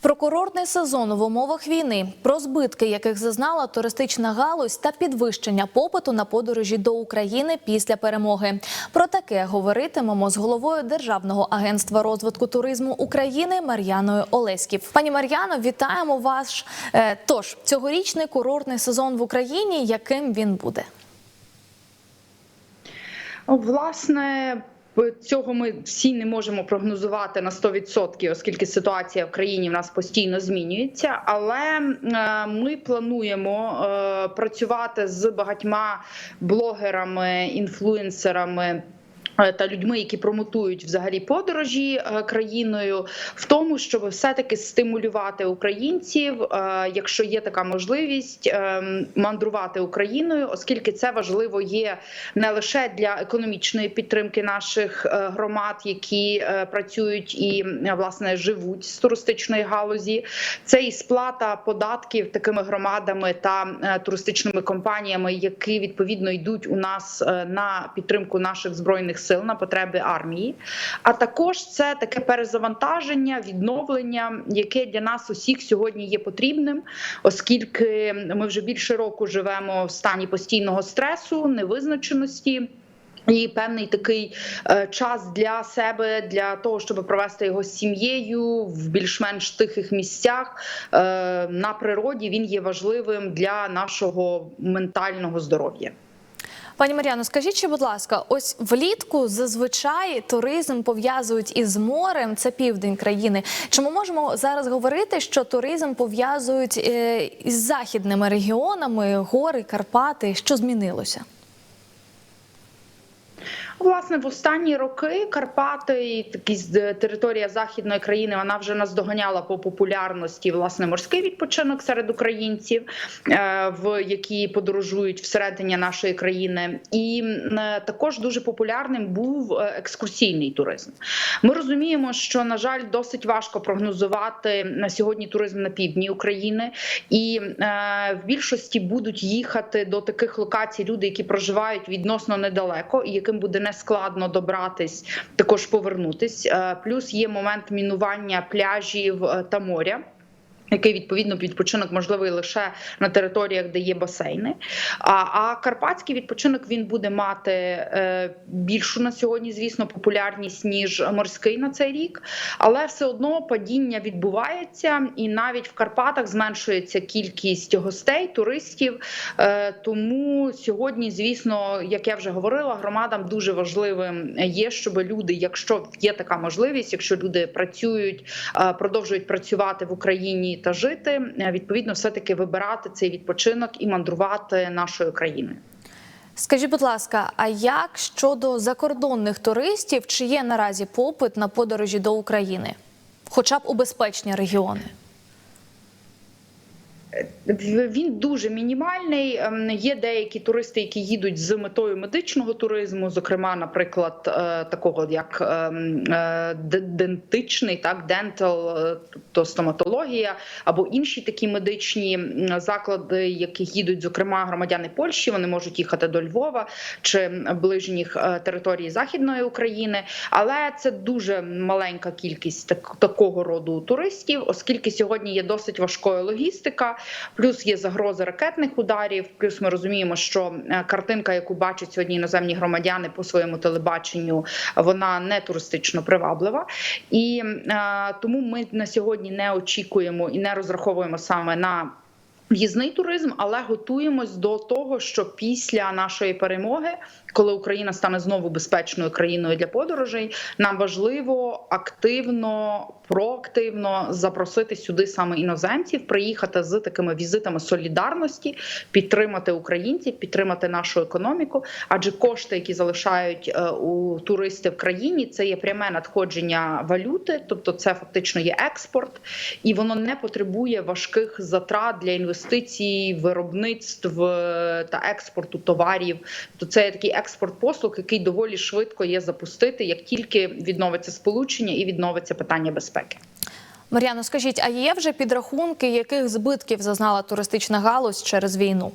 Про курортний сезон в умовах війни, про збитки, яких зазнала туристична галузь, та підвищення попиту на подорожі до України після перемоги. Про таке говоритимемо з головою Державного агентства розвитку туризму України Мар'яною Олеськів. Пані Мар'яно, вітаємо вас. Е, Тож цьогорічний курортний сезон в Україні, яким він буде? Власне, цього ми всі не можемо прогнозувати на 100%, оскільки ситуація в країні в нас постійно змінюється. Але е, ми плануємо е, працювати з багатьма блогерами, інфлюенсерами. Е, Та людьми, які промотують взагалі подорожі е, країною, в тому, щоб все-таки стимулювати українців, е, якщо є така можливість, мандрувати Україною, оскільки це важливо є не лише для економічної підтримки наших громад, які працюють і власне живуть з туристичної галузі, це і сплата податків такими громадами та туристичними компаніями, які відповідно йдуть у нас на підтримку наших збройних сил на потреби армії. А також це таке перезавантаження, відновлення, яке для нас усіх сьогодні є потрібним, оскільки ми вже більше року живемо в стані постійного стресу, невизначеності. І певний такий е, час для себе для того, щоб провести його з сім'єю в більш-менш тихих місцях е, на природі. Він є важливим для нашого ментального здоров'я. Пані Мар'яно, скажіть, чи, будь ласка, ось влітку зазвичай туризм пов'язують із морем, це південь країни. Чи ми можемо зараз говорити, що туризм пов'язують е, із західними регіонами, гори, Карпати? Що змінилося? Власне, в останні роки Карпати і такі з- територія західної країни вона вже наздоганяла по популярності власне морський відпочинок серед українців, е, в які подорожують всередині нашої країни, і е, також дуже популярним був е, екскурсійний туризм. Ми розуміємо, що на жаль, досить важко прогнозувати на сьогодні туризм на півдні України, і е, в більшості будуть їхати до таких локацій люди, які проживають відносно недалеко, і яким буде нескладно добратись, також повернутись. Е, Плюс є момент мінування пляжів е, та моря. Який відповідно відпочинок можливий лише на територіях, де є басейни. А, а карпатський відпочинок він буде мати е, більшу на сьогодні, звісно, популярність ніж морський на цей рік, але все одно падіння відбувається, і навіть в Карпатах зменшується кількість гостей, туристів. Е, тому сьогодні, звісно, як я вже говорила, громадам дуже важливим є, щоб люди, якщо є така можливість, якщо люди працюють, е, продовжують працювати в Україні та жити, е, відповідно, все таки вибирати цей відпочинок і мандрувати нашою країною. Скажіть, будь ласка, а як щодо закордонних туристів, чи є наразі попит на подорожі до України, хоча б у безпечні регіони? Він дуже мінімальний. Ем, Є деякі туристи, які їдуть з метою медичного туризму, зокрема, наприклад, е, такого як ем, е, дентичний, так дентал, е, тобто стоматологія, або інші такі медичні заклади, яких їдуть, зокрема, громадяни Польщі. Вони можуть їхати до Львова чи ближніх е, територій Західної України, але це дуже маленька кількість так, такого роду туристів, оскільки сьогодні є досить важкою логістика. Плюс є загроза ракетних ударів. Плюс ми розуміємо, що е, картинка, яку бачать сьогодні іноземні громадяни по своєму телебаченню, вона не туристично приваблива. І е, тому ми на сьогодні не очікуємо і не розраховуємо саме на. В'їзний туризм, але готуємось до того, що після нашої перемоги, коли Україна стане знову безпечною країною для подорожей, нам важливо активно, проактивно запросити сюди саме іноземців, приїхати з такими візитами солідарності, підтримати українців, підтримати нашу економіку. Адже кошти, які залишають е, у туристи в країні, це є пряме надходження валюти, тобто це фактично є експорт, і воно не потребує важких затрат для інвестицій, виробництв е, та експорту товарів. То це такий експорт послуг, який доволі швидко є запустити, як тільки відновиться сполучення і відновиться питання безпеки. Мар'яно, скажіть, а є вже підрахунки, яких збитків зазнала туристична галузь через війну?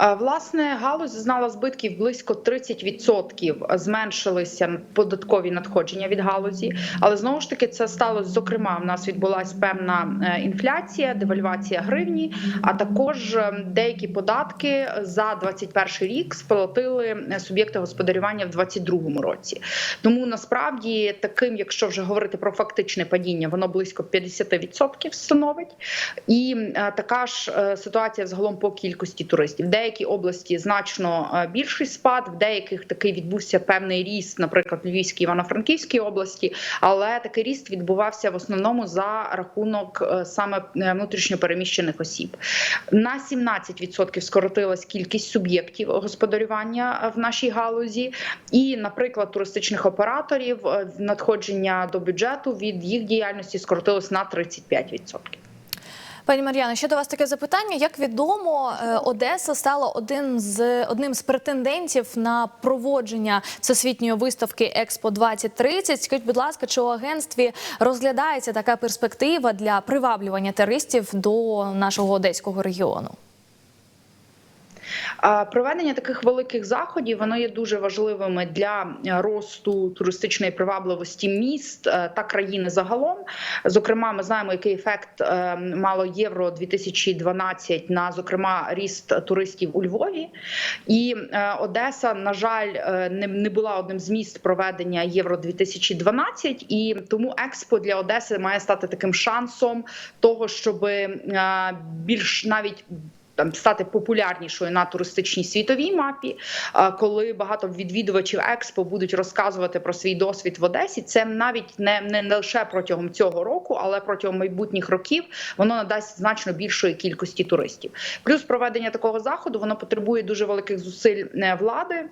Е, Власне, галузь зазнала збитків близько 30% зменшилися податкові надходження від галузі, але знову ж таки це сталося. Зокрема, в нас відбулася певна е, інфляція, девальвація гривні, а також е, деякі податки за 21 рік сплатили суб'єкти господарювання в 22 році. Тому насправді таким, якщо вже говорити про фактичне падіння, воно близько 50% становить. І така ж ситуація взагалом по кількості туристів. В деякі області значно е, більший спад, в деяких такий відбувся певний ріст, наприклад, Львівській Івано-Франківській області, але такий ріст відбувався в основному за рахунок е, саме е, внутрішньопереміщених осіб. На 17% скоротилась кількість суб'єктів господарювання в нашій галузі, і, наприклад, туристичних операторів надходження до бюджету від їх діяльності скоротилось на 35%. Пані Мар'яно, ще до вас таке запитання. Як відомо, е, Одеса стала один з одним з претендентів на проводження всесвітньої виставки Експо 2030 Скажіть, будь ласка, чи у агентстві розглядається така перспектива для приваблювання туристів до нашого одеського регіону? Проведення таких великих заходів воно є дуже важливими для е, росту туристичної привабливості міст е, та країни загалом. Зокрема, ми знаємо, який ефект е, мало євро 2012 на зокрема ріст туристів у Львові. І Одеса, на жаль, не була одним з міст проведення євро 2012 і тому експо для Одеси має стати таким шансом того, щоб більш навіть там стати популярнішою на туристичній світовій мапі, коли багато відвідувачів експо будуть розказувати про свій досвід в Одесі. Це навіть не, не, не лише протягом цього року, але протягом майбутніх років воно надасть значно більшої кількості туристів. Плюс проведення такого заходу воно потребує дуже великих зусиль е, влади.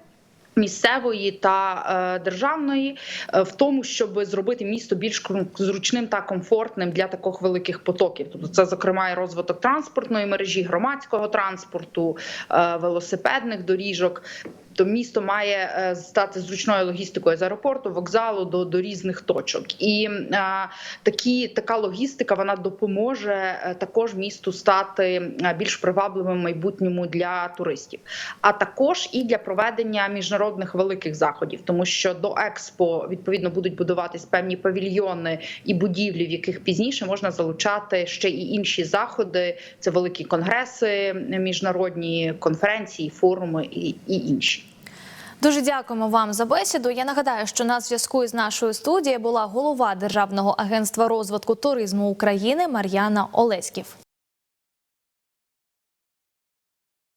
Місцевої та е, державної е, в тому, щоб зробити місто більш зручним та комфортним для таких великих потоків. Тобто, це зокрема і розвиток транспортної мережі, громадського транспорту, е, велосипедних доріжок. То місто має е, стати зручною логістикою з аеропорту, вокзалу до, до різних точок, і е, такі така логістика вона допоможе е, також місту стати більш привабливим в майбутньому для туристів, а також і для проведення міжнародних великих заходів, тому що до експо відповідно будуть будуватись певні павільйони і будівлі, в яких пізніше можна залучати ще і інші заходи. Це великі конгреси, міжнародні конференції, форуми і, і інші. Дуже дякуємо вам за бесіду. Я нагадаю, що на зв'язку із нашою студією була голова Державного агентства розвитку туризму України Мар'яна Олеськів.